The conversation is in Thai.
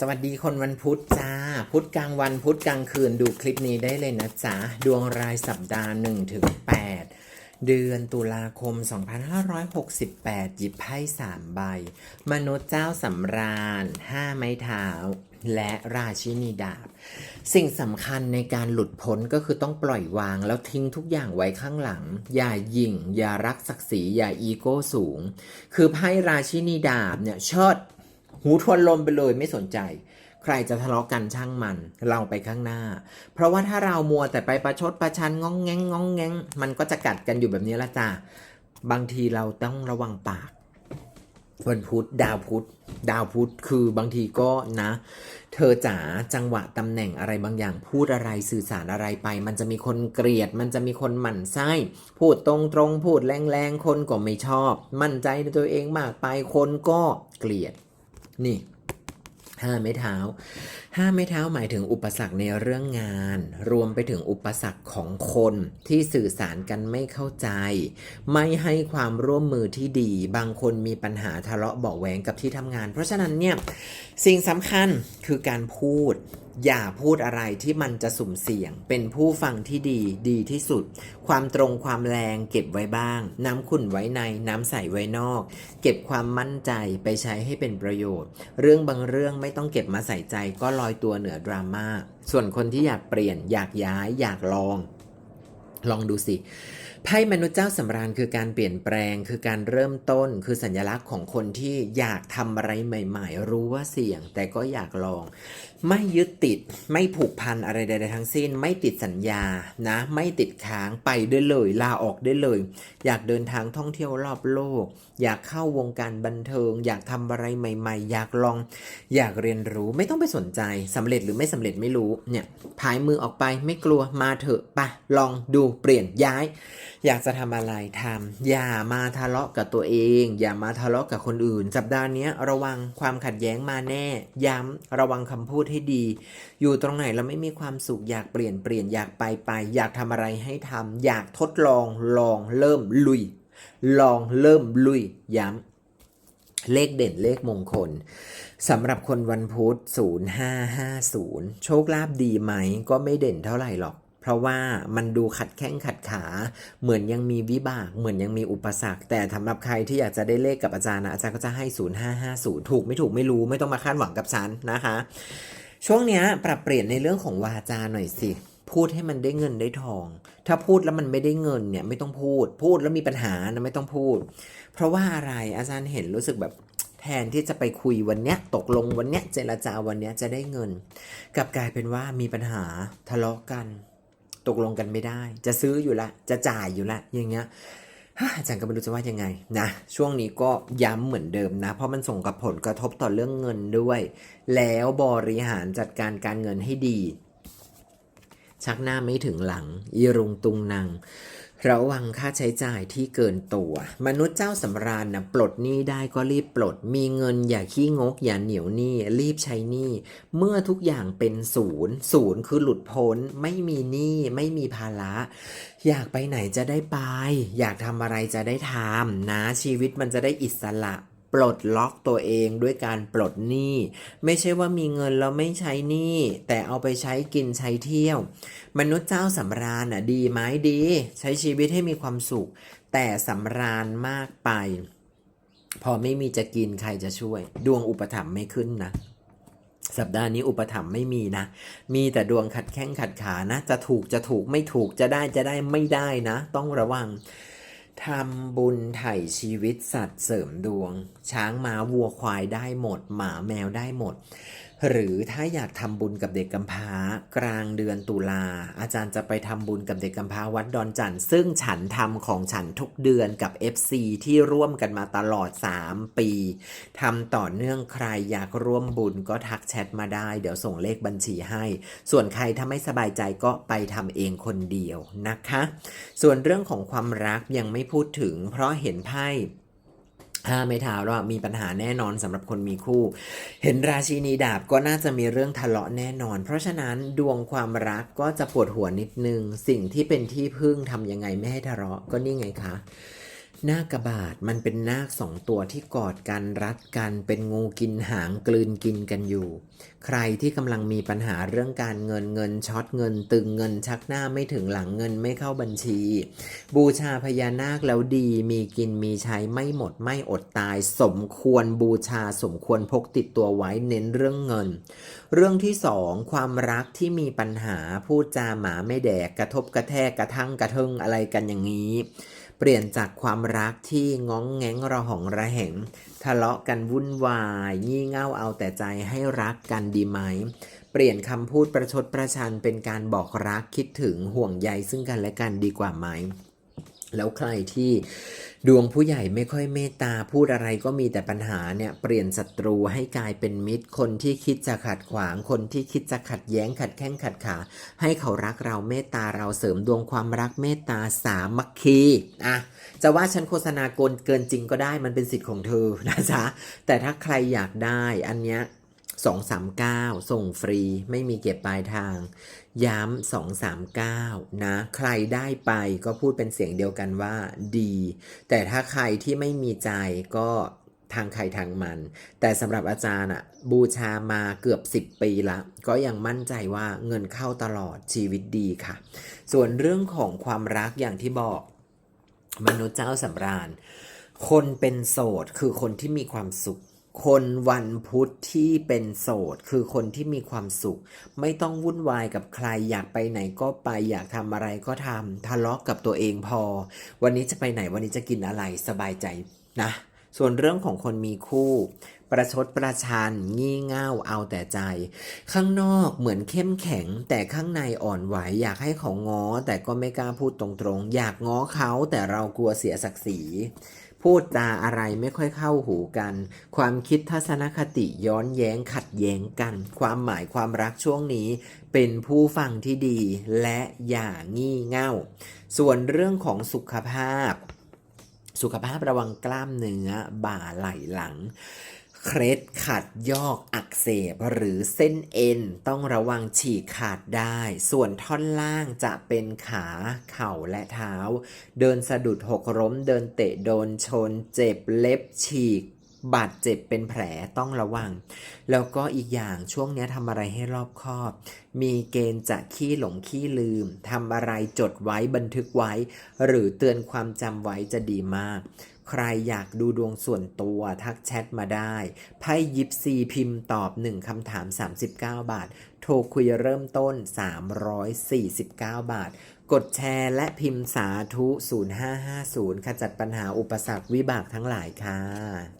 สวัสดีคนวันพุธจ้า พุธกลางวันพุธกลางคืนดูคลิปนี้ได้เลยนะจ๊ะ ดวงรายสัปดาห์1ถึง8เดือนตุลาคม 2568 หยิบไพ่3ใบ มนุษย์เจ้าสำราญ 5 ไม้เท้า และราชินีดาบ สิ่งสำคัญในการหลุดพ้นก็คือต้องปล่อยวางแล้วทิ้งทุกอย่างไว้ข้างหลัง อย่ายิ่ง อย่ารักศักดิ์ศรีอย่าอีโก้สูง คือไพ่ราชินีดาบเนี่ยเชิด หูทวนลมไปเลยไม่สนใจ ใครจะทะเลาะกันช่างมัน เราไปข้างหน้า เพราะว่าถ้าเรามัวแต่ไปประชดประชันง้องแงงง้องแงงมันก็จะกัดกันอยู่แบบนี้ละจ้าบางทีเราต้องระวังปากวันพุธดาวพุธดาวพุธคือบางทีก็นะ เธอจ๋าจังหวะตำแหน่งอะไรบางอย่างพูดอะไรสื่อสารอะไรไป มันจะมีคนเกลียด มันจะมีคนหมั่นไส้ พูดตรงๆพูดแรงๆ คนก็ไม่ชอบ มั่นใจในตัวเองมากไปคนก็เกลียด นี่ห้าไม้เท้าห้าไม้เท้าหมายถึงอุปสรรคในเรื่องงาน รวมไปถึงอุปสรรคของคนที่สื่อสารกันไม่เข้าใจ ไม่ให้ความร่วมมือที่ดี บางคนมีปัญหาทะเลาะเบาะแวงกับที่ทำงาน เพราะฉะนั้นเนี่ยสิ่งสำคัญคือการพูด อย่าพูดอะไรที่มันจะสุ่มเสี่ยง เป็นผู้ฟังที่ดีดีที่สุด ความตรงความแรงเก็บไว้บ้าง น้ำขุ่นไว้ในน้ำใสไว้นอก เก็บความมั่นใจไปใช้ให้เป็นประโยชน์ เรื่องบางเรื่องไม่ต้องเก็บมาใส่ใจก็ลอยตัวเหนือดราม่าส่วนคนที่อยากเปลี่ยนอยากย้ายอยากลอง ลองดูสิ ไพ่มนุษย์เจ้าสำราญคือการเปลี่ยนแปลงคือการเริ่มต้น คือสัญลักษณ์ของคนที่อยากทำอะไรใหม่ ๆ รู้ว่าเสี่ยง แต่ก็อยากลอง ไม่ยึดติดไม่ผูกพันอะไรใดๆทั้งสิ้น ไม่ติดสัญญานะ ไม่ติดค้างไปได้เลยลาออกได้เลย อยากเดินทางท่องเที่ยวรอบโลก อยากเข้าวงการบันเทิง อยากทำอะไรใหม่ ๆ อยากลอง อยากเรียนรู้ไม่ต้องไปสนใจสำเร็จหรือไม่สำเร็จไม่รู้เนี่ยพายมือออกไปไม่กลัวมาเถอะปะลองดูเปลี่ยนย้าย อยากจะทำอะไรทำอย่ามาทะเลาะกับตัวเอง อย่ามาทะเลาะกับคนอื่น สัปดาห์นี้ระวังความขัดแย้งมาแน่ ย้ำระวังคำพูดให้ดี อยู่ตรงไหนเราไม่มีความสุขอยากเปลี่ยนเปลี่ยนอยากไปไป อยากทำอะไรให้ทำอยากทดลองลองเริ่มลุย ลองเริ่มลุย ย้ำเลขเด่นเลขมงคลสำหรับคนวันพุธ 0550 โชคลาภดีไหม ก็ไม่เด่นเท่าไหร่หรอก เพราะว่ามันดูขัดแข้งขัดขา เหมือนยังมีวิบาก เหมือนยังมีอุปสรรค แต่สำหรับใครที่อยากจะได้เลขกับอาจารย์นะอาจารย์ก็จะให้ 0550 ถูกไม่ถูกไม่รู้ไม่ต้องมาคาดหวังกับฉันนะคะ ช่วงนี้ปรับเปลี่ยนในเรื่องของวาจาหน่อยสิพูดให้มันได้เงินได้ทอง ถ้าพูดแล้วมันไม่ได้เงินเนี่ยไม่ต้องพูด พูดแล้วมีปัญหานะไม่ต้องพูด เพราะว่าอะไรอาจารย์เห็นรู้สึกแบบแทนที่จะไปคุยวันเนี้ยตกลงวันเนี้ยเจรจาวันเนี้ยจะได้เงิน กลับกลายเป็นว่ามีปัญหาทะเลาะกัน ตกลงกันไม่ได้ จะซื้ออยู่ละ จะจ่ายอยู่ละ อย่างเงี้ยฮะอาจารย์ก็ไม่รู้จะว่ายังไงนะช่วงนี้ก็ย้ำเหมือนเดิมนะ เพราะมันส่งกับผลกระทบต่อเรื่องเงินด้วย แล้วบริหารจัดการการเงินให้ดี ชักหน้าไม่ถึงหลังอีรุงตุงนาง ระวังค่าใช้จ่ายที่เกินตัว มนุษย์เจ้าสำราญนะปลดหนี้ได้ก็รีบปลด มีเงินอย่าขี้งกอย่าเหนียวหนี้ รีบใช้หนี้ เมื่อทุกอย่างเป็นศูนย์ศูนย์คือหลุดพ้น ไม่มีหนี้ไม่มีภาระ อยากไปไหนจะได้ไป อยากทำอะไรจะได้ทำนะชีวิตมันจะได้อิสระ ปลดล็อกตัวเองด้วยการปลดหนี้ ไม่ใช่ว่ามีเงินแล้วไม่ใช้หนี้แต่เอาไปใช้กินใช้เที่ยว มนุษย์เจ้าสำราญอะดีไหมดี ใช้ชีวิตให้มีความสุข แต่สำราญมากไป พอไม่มีจะกินใครจะช่วย ดวงอุปถัมภ์ไม่ขึ้นนะสัปดาห์นี้อุปถัมภ์ไม่มีนะ มีแต่ดวงขัดแข้งขัดขานะ จะถูกจะถูกไม่ถูกจะได้จะได้ไม่ได้นะ ต้องระวัง ทำบุญไถ่ชีวิตสัตว์เสริมดวง ช้างม้าวัวควายได้หมด หมาแมวได้หมดหรือถ้าอยากทำบุญกับเด็กกำพร้า กลางเดือนตุลา อาจารย์จะไปทำบุญกับเด็กกำพร้าวัดดอนจันทร์ซึ่งฉันทำของฉันทุกเดือนกับ FC ที่ร่วมกันมาตลอด 3 ปีทำต่อเนื่องใครอยากร่วมบุญก็ทักแชทมาได้ เดี๋ยวส่งเลขบัญชีให้ ส่วนใครถ้าไม่สบายใจก็ไปทำเองคนเดียวนะคะ ส่วนเรื่องของความรักยังไม่พูดถึงเพราะเห็นไพ่ ห้าไม่เท้าแล้วมีปัญหาแน่นอนสำหรับคนมีคู่ เห็นราชินีดาบก็น่าจะมีเรื่องทะเลาะแน่นอน เพราะฉะนั้นดวงความรักก็จะปวดหัวนิดนึง สิ่งที่เป็นที่พึ่งทำยังไงไม่ให้ทะเลาะก็นี่ไงคะ นาคกระบาดมันเป็นนาคสองตัวที่กอดกันรัดกัน เป็นงูกินหางกลืนกินกันอยู่ ใครที่กำลังมีปัญหาเรื่องการเงินเงินช็อตเงินตึงเงินชักหน้าไม่ถึงหลังเงินไม่เข้าบัญชี บูชาพญานาคแล้วดีมีกินมีใช้ไม่หมดไม่อดตาย สมควรบูชาสมควรพกติดตัวไว้เน้นเรื่องเงิน เรื่องที่สองความรักที่มีปัญหาพูดจาหมาไม่แดกกระทบกระแทกกระทั่งกระเทิงอะไรกันอย่างนี้ เปลี่ยนจากความรักที่ง้องแงงระหองระแหง ทะเลาะกันวุ่นวาย งี่เง่าเอาแต่ใจให้รักกันดีไหม เปลี่ยนคำพูดประชดประชันเป็นการบอกรักคิดถึงห่วงใยซึ่งกันและกันดีกว่าไหม แล้วใครที่ดวงผู้ใหญ่ไม่ค่อยเมตตาพูดอะไรก็มีแต่ปัญหาเนี่ยเปลี่ยนศัตรูให้กลายเป็นมิตร คนที่คิดจะขัดขวาง คนที่คิดจะขัดแย้งขัดแข้งขัดขา ให้เขารักเราเมตตาเราเสริมดวงความรักเมตตาสามัคคีอะจะว่าฉันโฆษณากินเกินจริงก็ได้มันเป็นสิทธิ์ของเธอนะจ๊ะแต่ถ้าใครอยากได้อันเนี้ย 239 ส่งฟรีไม่มีเก็บปลายทาง ย้ำ239 นะ ใครได้ไปก็พูดเป็นเสียงเดียวกันว่าดี แต่ถ้าใครที่ไม่มีใจก็ทางใครทางมัน แต่สำหรับอาจารย์อะบูชามาเกือบ 10 ปีละ ก็ยังมั่นใจว่าเงินเข้าตลอดชีวิตดีค่ะ ส่วนเรื่องของความรักอย่างที่บอก มนุษย์เจ้าสำราญ คนเป็นโสดคือคนที่มีความสุข คนวันพุธที่เป็นโสด คือคนที่มีความสุข ไม่ต้องวุ่นวายกับใครอยากไปไหนก็ไปอยากทำอะไรก็ทำทะเลาะกับตัวเองพอ วันนี้จะไปไหนวันนี้จะกินอะไรสบายใจนะ ส่วนเรื่องของคนมีคู่ ประชดประชันงี่เง่าเอาแต่ใจ ข้างนอกเหมือนเข้มแข็ง แต่ข้างในอ่อนไหวอยากให้เขาง้อ แต่ก็ไม่กล้าพูดตรงๆ อยากง้อเขาแต่เรากลัวเสียศักดิ์ศรี พูดจาอะไรไม่ค่อยเข้าหูกัน ความคิดทัศนคติย้อนแย้งขัดแย้งกัน ความหมายความรักช่วงนี้ เป็นผู้ฟังที่ดีและอย่างี่เง่า ส่วนเรื่องของสุขภาพ สุขภาพระวังกล้ามเนื้อบ่าไหล่หลัง เคล็ดขัดยอกอักเสบหรือเส้นเอ็นต้องระวังฉีกขาดได้ ส่วนท่อนล่างจะเป็นขาเข่าและเท้า เดินสะดุดหกล้มเดินเตะโดนชน เจ็บเล็บฉีกบาดเจ็บเป็นแผลต้องระวัง แล้วก็อีกอย่างช่วงนี้ทำอะไรให้รอบคอบ มีเกณฑ์จะขี้หลงขี้ลืมทำอะไรจดไว้บันทึกไว้ หรือเตือนความจำไว้จะดีมาก ใครอยากดูดวงส่วนตัวทักแชทมาได้ ไพ่ยิปซีพิมพ์ตอบ 1คำถาม 39 บาท โทรคุยเริ่มต้น 349 บาท กดแชร์และพิมพ์สาธุ 0550 ขจัดปัญหาอุปสรรควิบากทั้งหลายค่ะ